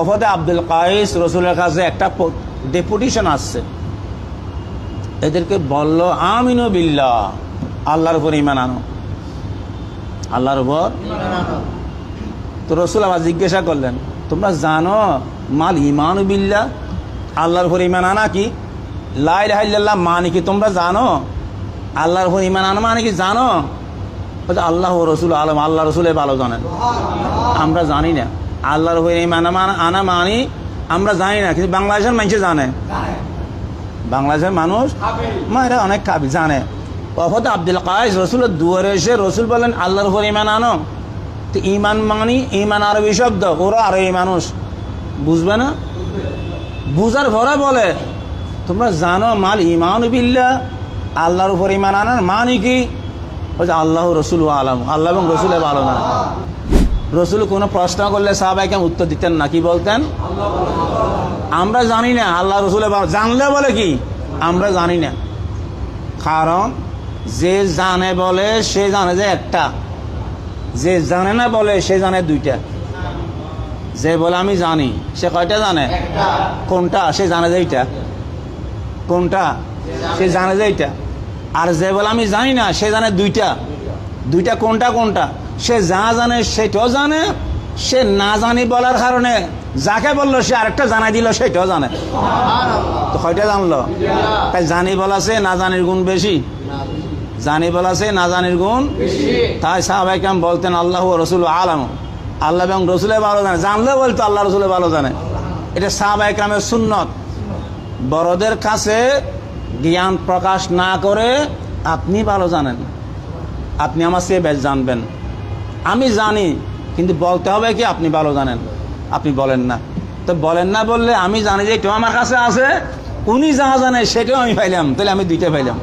ওফদে আব্দুল কাইস রসুলের কাছে একটা ডেপুটেশন আসছে। এদেরকে বলল, আমিনু বিল্লাহ। আল্লাহর উপর ইমান আনো। আল্লাহর উপর তো রসুল আবার জিজ্ঞাসা করলেন, তোমরা জানো মাল ইমান বিল্লাহ? আল্লাহর উপর ইমান আনা কি? লাই লাইল্লাহ মানে কি তোমরা জানো? আল্লাহর উপর ইমান আনা মানে কি জানো? আল্লাহ রসুল আলম, আল্লাহ রসুলে ভালো জানেন। আমরা জানি না। আল্লাহর আনা- আনা মানি আমরা জানি না কিন্তু বাংলাদেশের মানুষ জানে। বাংলাদেশের মানুষ মা এরা অনেক কাবি জানে। অফত আব্দুল কায়েস রসুলের দুয়ারে এসে রসুল বলেন আল্লাহর উপর ইমান আনো। তো ইমান মানি ইমান আরবি শব্দ ওরা আরবি মানুষ। বুঝবে না? বুঝার ভরা বলে তোমরা জানো মাল ইমান বিল্লা আল্লাহর উপর ইমান আনার মানি কি? বলছে আল্লাহ রসুল আলম। আল্লাহ এবং রসুলে ভালো না। রসুল কোনো প্রশ্ন করলে সাহাবাইকে উত্তর দিতেন না কি বলতেন? আমরা জানি না আল্লাহ রসুলে জানলে বলে কি? আমরা জানি না। কারণ যে জানে বলে সে জানে যে একটা। যে জানে না বলে সে জানে দুইটা। যে বলে আমি জানি সে কয়টা জানে? কোনটা? সে জানে যে এইটা। কোনটা? সে জানে যে এইটা। আর যে বলে আমি জানি না সে জানে দুইটা। দুইটা কোনটা কোনটা? সে যা জানে সেটাও জানে, সে না জানি বলার কারণে যাকে বলল সে আরেকটা জানাই দিল, সেটাও জানে। তো কয়টা জানলো? তাই জানি বলাছে না জানির গুণ বেশি। জানি বলাছে না জানির গুণ তাই সাহাবাইকাম বলতেন, আল্লাহ রসুল আলম। আল্লাহ এবং রসুলে ভালো জানে। জানলে বলতো আল্লাহ রসুলে ভালো জানে। এটা সাহাবাইকামের সুন্নত। বড়দের কাছে জ্ঞান প্রকাশ না করে আপনি ভালো জানেন। আপনি আমার সে বেশ জানবেন। আমি জানি, কিন্তু বলতে হবে কি আপনি ভালো জানেন, আপনি বলেন না। তো বলেন না বললে আমি জানি যে এটাও আমার কাছে আছে, উনি যা জানে সেটাও আমি পাইলাম, তাহলে আমি দুইটা পাইলাম।